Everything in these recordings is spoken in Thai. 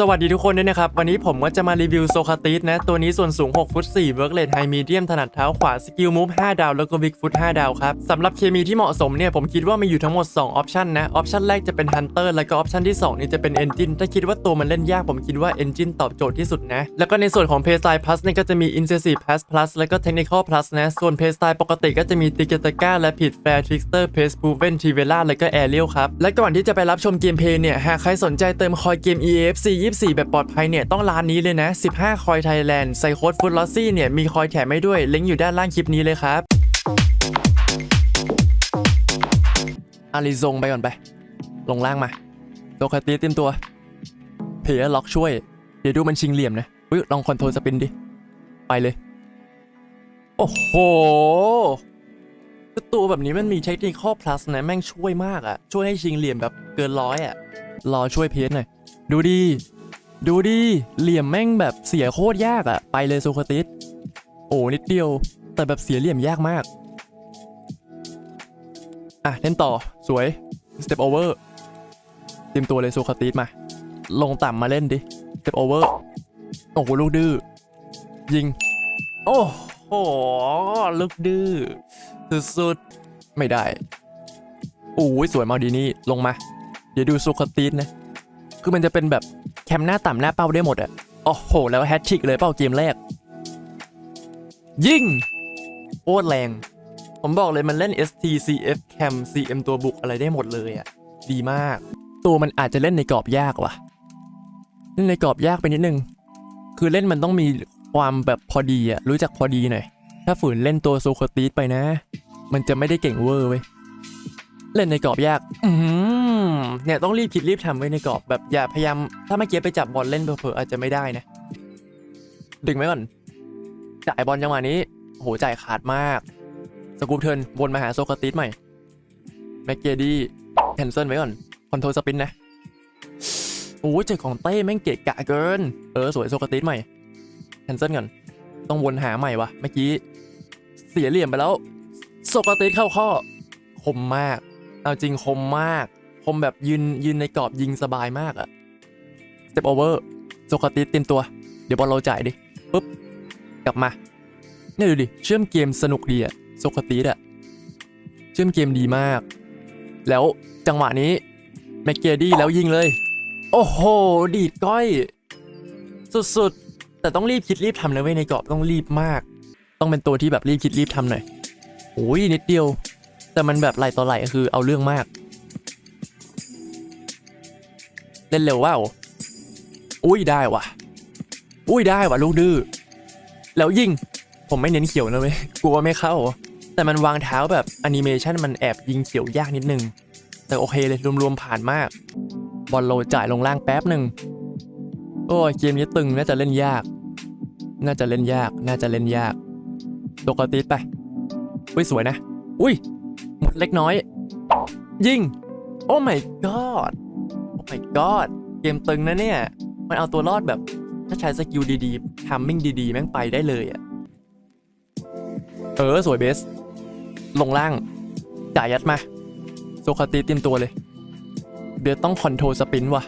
สวัสดีทุกคนด้วยนะครับ วันนี้ผมก็จะมารีวิวโซคาติสนะ ตัวนี้ส่วนสูง 6 ฟุต 4 เวิร์กเลดไฮมีเดียมถนัดเท้าขวา สกิลมูฟ 5 ดาว แล้วก็วิกฟุต 5 ดาวครับ สำหรับเคมีที่เหมาะสมเนี่ย ผมคิดว่ามีอยู่ทั้งหมด 2 ออปชันนะ ออปชันแรกจะเป็นฮันเตอร์แล้วก็ออปชันที่ 2 นี่จะเป็นเอนจินถ้าคิดว่าตัวมันเล่นยากผมคิดว่าเอนจินตอบโจทย์ที่สุดนะ แล้วก็ในส่วนของเพย์สไตล์พลัสเนี่ยก็จะมี i n s e s i v e Pass Plus แล้วก็ Technical Plus นะส่วนเพย์สไตล์ปกติก็จะมีติเกตก้าและผิดแฟร์ทริกสเตอร์เพสพูเวนทีเวล่าแล้วก็แอเรียลครับและก่อนที่จะไปรับชมเกมเพย์เนี่ยหากใครสนใจเติมคอยเกม EFC 24 แบบปลอดภัยเนี่ยต้องร้านนี้เลยนะ 15 คอยไทยแลนด์ใส่โค้ดฟุตลอสซี่เนี่ยมีคอยแถมให้ด้วยลิงก์อยู่ด้านล่างคลิปนี้เลยครับอาริซงไปก่อนไป ลงล่างมาโซคาตีเตรียมตัวเพย์ล็อกช่วย เดี๋ยวดูมันชิงเหลี่ยมนะอุ้ยลองคอนโทรลสปินดิ ไปเลย โอ้โหตัวแบบนี้มันมีเทคนิคข้อ plus นะ แม่งช่วยมากอะช่วยให้ชิงเหลี่ยมแบบเกินร้อยอะรอช่วยเพจหน่อย ดูดี ดูดีเหลี่ยมแม่งแบบเสียโคตรยากอะไปเลยโซครติส โอ้นิดเดียว แต่แบบเสียเหลี่ยมยากมาก อะเล่นต่อสวย step over เตรียมตัวเลยโซครติสมา ลงต่ำมาเล่นดิ step over โอ้โหลูกดื้อยิง โอ้โหลูกดื้อสุดๆไม่ได้โอ้ยสวยมาดีนี่ลงมา เดี๋ยวดูโซครติสนะ คือมันจะเป็นแบบ แคมหน้าต่ำหน้าเป้าได้หมดอะโอ้โห แล้วแฮตทริกเลยเป้าเกมแรก ยิงโคตแรง ผมบอกเลยมันเล่น ST CF Cam CM ตัวบุกอะไรได้หมดเลยอะดีมาก ตัวมันอาจจะเล่นในกรอบยากว่ะเล่นในกรอบยากไปนิดนึง คือเล่นมันต้องมีความแบบพอดีอะรู้จักพอดีหน่อย ถ้าฝืนเล่นตัวโซโครตีสไปนะ มันจะไม่ได้เก่งเวอร์เว้ย เล่นในกรอบยาก อื เนี่ยต้องรีบคิดรีบทำไว้ในกรอบแบบอย่าพยายามถ้าเมื่อกี้ไปจับบอลเล่นเผลอๆอาจจะไม่ได้นะ ดึงไว้ก่อน จ่ายบอลจังหวะนี้โหจ่ายขาดมาก สกูปเทิร์นวนมาหาโซคาติสใหม่แม็กเกดี้แคนเซิลไว้ก่อน คอนโทรลสปินนะโอ้ยเจอของเต้แม่งเกะกะเกิน เออ สวยโซคาติสใหม่แคนเซิลก่อน ต้องวนหาใหม่วะเมื่อกี้ เสียเหลี่ยมไปแล้วโซคาติสเข้าข้อ คมมาก เอาจริงคมมาก คมแบบยืนยืนในกรอบยิงสบายมากอะสเต็ปโอเวอร์โซคาติสเตรียมตัว เดี๋ยวบอลเราจ่ายดิปุ๊บ กลับมา เนี่ยดูดิ เชื่อมเกมสนุกดีอะโซคาติสอะเชื่อมเกมดีมาก แล้วจังหวะนี้แม็กเกดี้แล้วยิงเลย โอ้โห ดีดก้อย สุดๆ แต่ต้องรีบคิดรีบทำเลยเว้ยในกรอบต้องรีบมาก ต้องเป็นตัวที่แบบรีบคิดรีบทำหน่อยโอ้ยนิดเดียว แต่มันแบบไหลต่อไหลคือเอาเรื่องมาก เล่นเร็วว่าอุ้ยได้ว่ะ อุ้ยได้ว่ะลูกดื้อแล้วยิงผมไม่เน้นเขียวนะเว้ยกลัวไม่เข้า แต่มันวางเท้าแบบแอนิเมชันมันแอบยิงเขียวยากนิดนึง แต่โอเคเลยรวมๆผ่านมาก บอลโลจ่ายลงล่างแป๊บหนึ่งโอ้เกมนี้ตึงน่าจะเล่นยาก น่าจะเล่นยาก น่าจะเล่นยากโตกติสไป อุ้ยสวยนะ อุ้ยหมดเล็กน้อย ยิง โอ้ my god โอ้ my god เกมตึงนะเนี่ย มันเอาตัวรอดแบบ ถ้าใช้สกิลดีๆทัมมิ่งดีๆ แม่งไปได้เลยอะเออ สวยเบส ลงล่าง จ่ายยัดมา โซคาติสเตรียมตัวเลย เดี๋ยวต้องคอนโทรลสปินว่ะ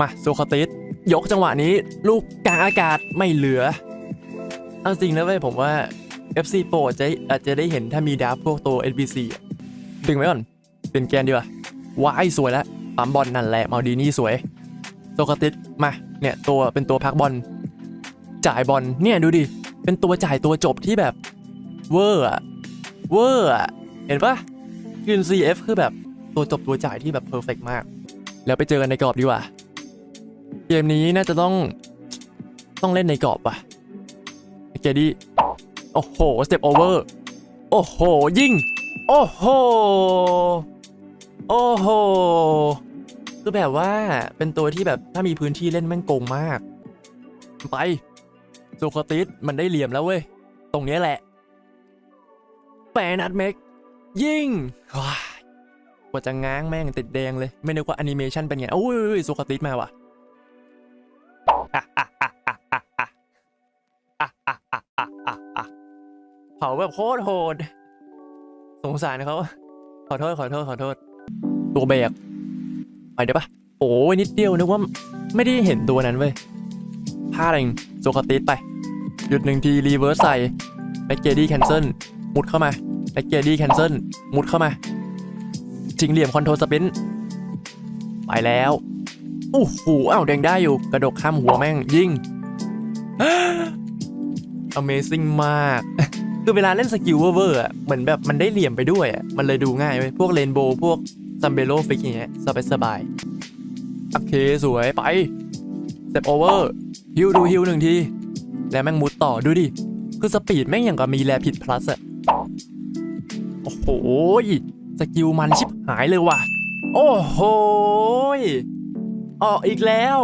มา โซคาติสยกจังหวะนี้ ลูกกลางอากาศไม่เหลือ เอาจริงนะเว้ยผมว่า FC Pro จะอาจจะได้เห็นถ้ามีดาฟพวกตัว NPC ดึงไว้ก่อน เป็นแกนดีกว่าว้ายสวยแล้ว ปั๊มบอลนั่นแหละมาดีนี่สวยโซคติสมาเนี่ยตัวเป็นตัวพักบอลจ่ายบอลเนี่ยดูดิเป็นตัวจ่ายตัวจบที่แบบเวอร์อะเวอร์อะเห็นปะยืน CF คือแบบตัวจบตัวจ่ายที่แบบเพอร์เฟกมาก แล้วไปเจอกันในกรอบดีกว่า เกมนี้น่าจะต้องต้องเล่นในกรอบว่ะเกดี้โอ้โหสเต็ปโอเวอร์โอ้โห ยิง โอ้โห โอ้โห คือแบบว่าเป็นตัวที่แบบถ้ามีพื้นที่เล่นแม่งโกงมาก ไปโซคติสมันได้เหลี่ยมแล้วเว้ย ตรงนี้แหละ แปรนัดเมกยิงว้ากว่าจะง้างแม่งติดแดงเลย ไม่นึกว่าแอนิเมชันเป็นไงโอ้ยโซคติสมาว่ะเผาแบบโคตรโหด สงสารเขาขอโทษขอโทษขอโทษ ตัวแบก ไปได้ปะโอ้ยนิดเดียวนึกว่าไม่ได้เห็นตัวนั้นเว้ยพลาดเองโซคาติสไป หยุดหนึ่งทีรีเวิร์สใส่แบ็กเกดี้แคนเซิลมุดเข้ามาแบ็กเกดี้แคนเซิลมุดเข้ามาชิงเหลี่ยมคอนโทรลสปินไปแล้วโอ้โหอ้าวแดงได้อยู่ กระดกข้ามหัวแม่งยิง Amazing มาก คือเวลาเล่นสกิลเวอร์ๆอะเหมือนแบบมันได้เหลี่ยมไปด้วยอะมันเลยดูง่ายเว้ยพวกเรนโบว์พวก ซัมเบโลฟิกอย่างเงี้ยสบายสบายโอเคสวยไปสเต็ปโอเวอร์ฮิวดูฮิวหนึ่งที แล้วแม่งมุดต่อดูดิ คือสปีดแม่งอย่างกับมีแลผิดพลัสอะโอ้โหสกิลมันชิบหายเลยว่ะ โอ้โหออกอีกแล้ว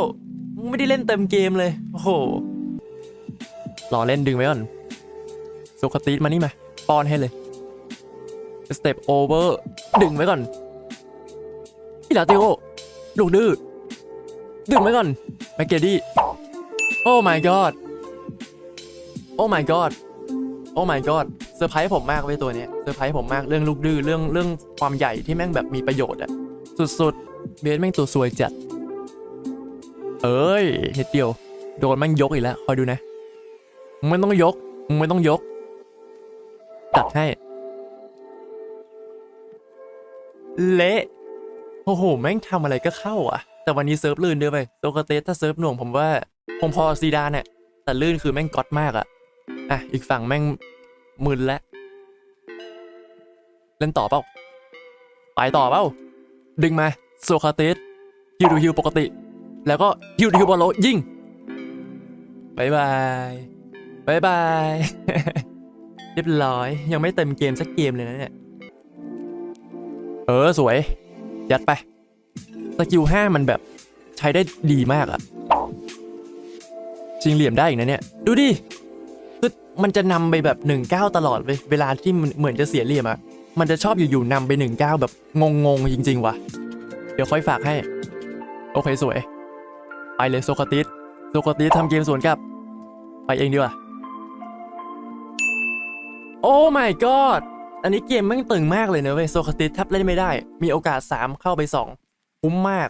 ไม่ได้เล่นเต็มเกมเลย โอ้โหรอเล่นดึงไว้ก่อนโซคาตีสมานี่มาป้อนให้เลยสเต็ปโอเวอร์ดึงไว้ก่อน อิลาเตโอลูกดื้อดึงไว้ก่อนแมกเกดี้โอ้ my god โอ้ my god โอ้ my god เซอร์ไพรส์ผมมากเว้ยตัวเนี้ยเซอร์ไพรส์ผมมากเรื่องลูกดื้อเรื่องเรื่องความใหญ่ที่แม่งแบบมีประโยชน์อะสุดๆเบสแม่งตัวสวยจัด เอ้ยเฮ็ดเดียว โดนแม่งยกอีกแล้วคอยดูนะมึงไม่ต้องยกมึงไม่ต้องยกตัดให้ เละ โอ้โห แม่งทำอะไรก็เข้าอะ แต่วันนี้เซิร์ฟลื่นเด้อไปโซกาเตสถ้าเซิร์ฟหน่วงผมว่า ผมพอซีดานเนี่ยแต่ลื่นคือแม่งก๊อตมากอะ อะ อีกฝั่งแม่งมึนแล้วเล่นต่อเปล่า ไปต่อเปล่า ดึงมาโซคาเตสฮิวดูฮิวปกติ แล้วก็ฮิวดูฮิวบอลโลยิงบายบายบายบาย เรียบร้อย ยังไม่เต็มเกมสักเกมเลยนะเนี่ย เออ สวย ยัดไปสกิลห้ามันแบบใช้ได้ดีมากอะชิงเหลี่ยมได้อีกนะเนี่ย ดูดิคือมันจะนำไปแบบ1นก้าตลอดเว้ยเวลาที่เหมือนจะเสียเหลี่ยมอะมันจะชอบอยู่ๆนำไป1นก้าแบบงงๆจริง ๆ ว่ะ เดี๋ยวค่อยฝากให้ โอเคสวย ไปเลยโซคาติสโซคาติสทำเกมสวนกลับ ไปเองดีกว่าโอ้ my god อันนี้เกมแม่งตึงมากเลยเนะเว้ยโซคาติสแทบเล่นไม่ได้ มีโอกาส 3 เข้าไป 2 คุ้มมาก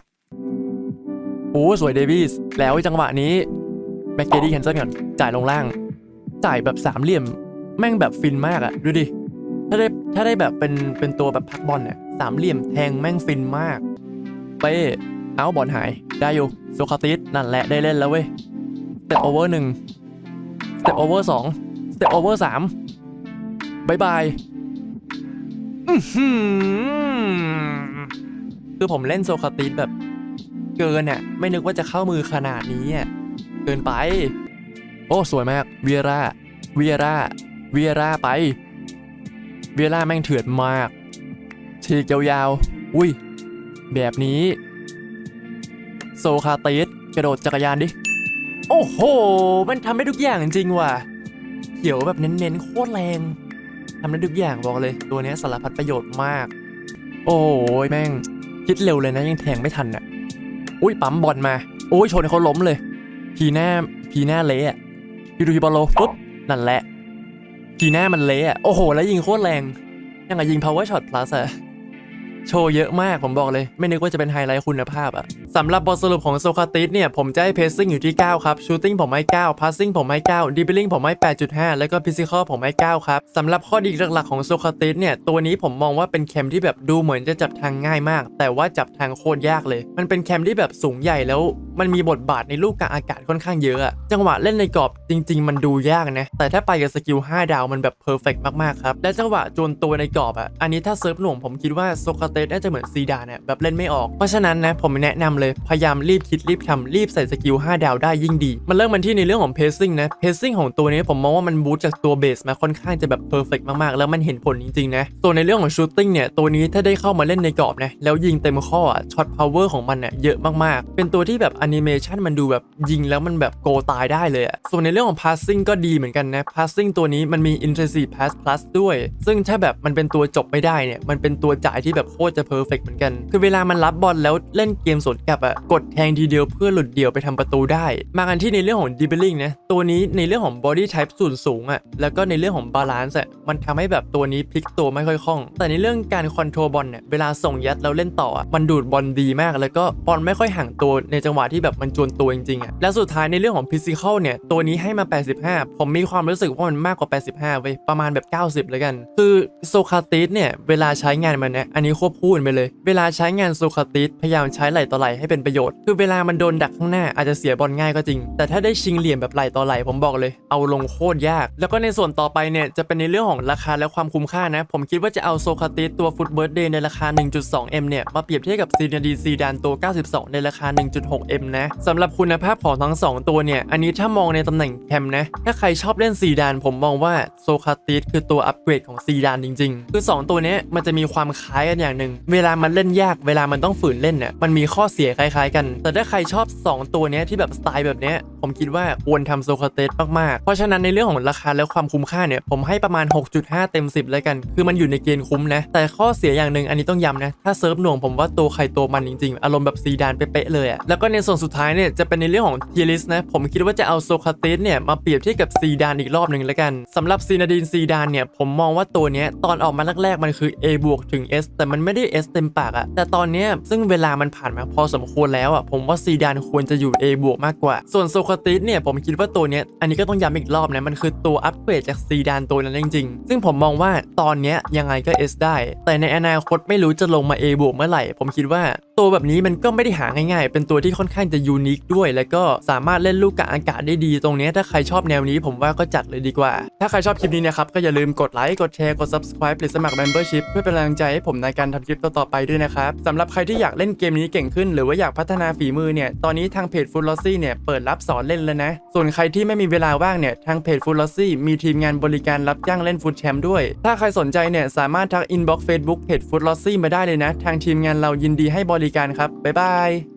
โอ้สวยเดวิสแล้วจังหวะนี้แบ็กเกดี้แคนเซิลก่อนจ่ายลงล่าง จ่ายแบบสามเหลี่ยม แม่งแบบฟินมากอะดูดิ ถ้าได้ถ้าได้แบบเป็นเป็นตัวแบบพักบอลเนี่ยสามเหลี่ยมแทงแม่งฟินมากเป้เอาบอลหายได้อยู่โซคาติสนั่นแหละได้เล่นแล้วเว้ยสเต็ปโอเวอร์หนึ่งสเต็ปโอเวอร์สองสเต็ปโอเวอร์สามบายบาย คือผมเล่นโซคาติสแบบ เกินอะไม่นึกว่าจะเข้ามือขนาดนี้อะเกินไป โอ้สวยมากเวียร่าเวียร่าเวียร่าไป เวียร่าแม่งเถื่อนมากฉีกยาวๆอุ้ย แบบนี้ โซคาติสกระโดดจักรยานดิ โอ้โห มันทำได้ทุกอย่างจริงว่ะเขียวแบบเน้นๆ โคตรแรง ทำได้ทุกอย่างบอกเลย ตัวนี้สารพัดประโยชน์มาก โอ้ยแม่งคิดเร็วเลยนะยังแทงไม่ทันอะอุ้ยปั๊มบอลมาโอ้ยชนเขาล้มเลยพีหน้าพีหน้าเละอะยูดูฮีบอลโลปุ๊บนั่นแหละพีหน้ามันเละอะโอ้โหแล้วยิงโคตรแรงยังไงยิง power shot plus อะ โชว์เยอะมากผมบอกเลย ไม่นึกว่าจะเป็นไฮไลท์คุณภาพอะสำหรับบทสรุปของโซคาติสเนี่ยผมจะให้เพซซิ่งอยู่ที่ 9 ครับชูตติ้งผมให้ 9พัสซิ่งผมให้ 9ดิบลิงผมให้ 8.5 แล้วก็พิซิคอลผมให้ 9 ครับสำหรับข้อดีหลักๆของโซคาติสเนี่ยตัวนี้ผมมองว่าเป็นแคมที่แบบดูเหมือนจะจับทางง่ายมาก แต่ว่าจับทางโคตรยากเลย มันเป็นแคมที่แบบสูงใหญ่แล้วมันมีบทบาทในลูกกลางอากาศค่อนข้างเยอะอะจังหวะเล่นในกรอบจริง ๆ มันดูยากนะแต่ถ้าไปกับสกิล5ดาวมันแบบเพอร์เฟกมากๆครับและจังหวะจนตัวในกรอบอะอันนี้ถ้าเซิร์ฟหน่วงผมคิดว่าโซคาเตสน่าจะเหมือนซีดานเนี่ยแบบเล่นไม่ออก เพราะฉะนั้นนะผมแนะนำเลย พยายามรีบคิดรีบทำรีบใส่สกิล 5 ดาวได้ยิ่งดี มันเริ่มมันที่ในเรื่องของเพซซิ่งนะเพซซิ่งของตัวนี้ผมมองว่ามันบูตจากตัวเบสมาค่อนข้างจะแบบเพอร์เฟกมากๆ แล้วมันเห็นผลจริงๆนะส่วนในเรื่องของชูตติ้งเนี่ยตัวนี้ถ้าได้เข้ามาเล่นในกรอบนะแล้วยิงเต็มข้ออะช็อตพาวเวอร์ของมันเนี่ยเยอะมากๆ เป็นตัวที่แบบแอนิเมชันมันดูแบบยิงแล้วมันแบบโกตายได้เลยอะส่วนในเรื่องของ passing ก็ดีเหมือนกันนะ passing ตัวนี้มันมี intensive pass plus ด้วย ซึ่งถ้าแบบมันเป็นตัวจบไม่ได้เนี่ยมันเป็นตัวจ่ายที่แบบคตรจะเพอร์เฟกเหมือนกัน คือเวลามันรับบอลแล้วเล่นเกมสวนกลับอะกดแทงทีเดียวเพื่อหลุดเดี่ยวไปทำประตูได้ มากันที่ในเรื่องของดิบเบิลลิงนะตัวนี้ในเรื่องของ body type ส่วนสูงอะแล้วก็ในเรื่องของบาลานซ์อะมันทำให้แบบตัวนี้พลิกตัวไม่ค่อยคล่อง แต่ในเรื่องการคอนโทรลบอลเนี่ยเวลาส่งยัดแล้วเล่นต่ออะมันดูดบอลดีมาก แล้วก็บอลไม่ค่อยห่างตัวในจังหวะที่แบบมันจวนตัวจริงๆอะแล้วสุดท้ายในเรื่องของฟิสิกอลเนี่ยตัวนี้ให้มา 85 ผมมีความรู้สึกว่ามันมากกว่า 85เว้ยประมาณแบบ 90เลยกัน คือโซคาติสเนี่ยเวลาใช้งานมันเนี่ยอันนี้ควบคู่กันไปเลย เวลาใช้งานโซคาติสพยายามใช้ไหลต่อไหลให้เป็นประโยชน์ คือเวลามันโดนดักข้างหน้าอาจจะเสียบอลง่ายก็จริง แต่ถ้าได้ชิงเหลี่ยมแบบไหลต่อไหลผมบอกเลย เอาลงโคตรยาก แล้วก็ในส่วนต่อไปเนี่ยจะเป็นในเรื่องของราคาและความคุ้มค่านะ ผมคิดว่าจะเอาโซคาติสตัวฟุตเบิร์ดเดย์ในราคา 1.2M เนี่ยมาเปรียบเทียบกับซีนาดีซีดานตัว 92 ในราคา 1.6M นะสำหรับคุณภาพของทั้งสองตัวเนี่ย อันนี้ถ้ามองในตำแหน่งแคมนะ ถ้าใครชอบเล่นซีดานผมมองว่าโซคาติสคือตัวอัปเกรดของซีดานจริง ๆ คือ 2 ตัวเนี้มันจะมีความคล้ายกันอย่างหนึ่งเวลามันเล่นยากเวลามันต้องฝืนเล่นเนี่ยมันมีข้อเสียคล้ายๆกัน แต่ถ้าใครชอบ 2 ตัวเนี้ยที่แบบสไตล์แบบเนี้ยผมคิดว่าควรทำโซคาเตสมากๆ เพราะฉะนั้นในเรื่องของราคาและความคุ้มค่าเนี่ยผมให้ประมาณ 6.5 เต็ม 10เลยกัน คือมันอยู่ในเกณฑ์คุ้มนะ แต่ข้อเสียอย่างหนึ่งอันนี้ต้องย้ำนะ ถ้าเซิร์ฟหน่วงผมว่าตัวใครตัวมันจริงๆ อารมณ์แบบซีดานเป๊ะเลยอะแล้วก็ในส่วนสุดท้ายเนี่ยจะเป็นในเรื่องของทีลิสนะ ผมคิดว่าจะเอาโซคาเตสเนี่ยมาเปรียบเทียบกับซีดานอีกรอบหนึ่งแล้วกันสำหรับซีนาดีนซีดานเนี่ยผมมองว่าตัวเนี้ยตอนออกมาแรกๆมันคือ A บวกถึง S แต่มันไม่ได้ S เต็มปากอะแต่ตอนนี้ซึ่งเวลามันผ่านมาพอสมควรแล้วอะผมว่าซีดานควรจะอยู่ A บวกมากกว่า ส่วนโซคาติสเนี่ยผมคิดว่าตัวเนี้ยอันนี้ก็ต้องย้ำอีกรอบนะมันคือตัวอัปเกรดจากซีดานตัวนั้นจริงๆ ซึ่งผมมองว่าตอนเนี้ยยังไงก็ S ได้ แต่ในอนาคตไม่รู้จะลงมา A บวกเมื่อไหร่ ผมคิดว่าตัวแบบนี้มันก็ไม่ได้หาง่ายๆ เป็นตัวที่ค่อนข้างจะยูนิคด้วย แล้วก็สามารถเล่นลูกกะอากาศได้ดีตรงนี้ถ้าใครชอบแนวนี้ผมว่าก็จัดเลยดีกว่า ถ้าใครชอบคลิปนี้นะครับก็อย่าลืมกดไลค์กดแชร์กด subscribe หรือสมัคร membership เพื่อเป็นกำลังใจให้ผมในการทำคลิปต่อๆไปด้วยนะครับสำหรับใครที่อยากเล่นเกมนี้เก่งขึ้น หรือว่าอยากพัฒนาฝีมือเนี่ยตอนนี้ทางเพจ f o o d l o s s y เนี่ยเปิดรับสอนเล่นแล้วนะ ส่วนใครที่ไม่มีเวลาว่างเนี่ยทางเพจ f o o d l o s s y มีทีมงานบริการรับจ้างเล่นฟุตแชมป์ด้วย ถ้าใครสนใจเนี่ยสามารถทักอินบ็อกซ์เฟซบุ๊กเพจ f o o d l o s s y มาได้เลยนะ ทางทีมงานเรายินดีให้บริการครับบ๊ายบาย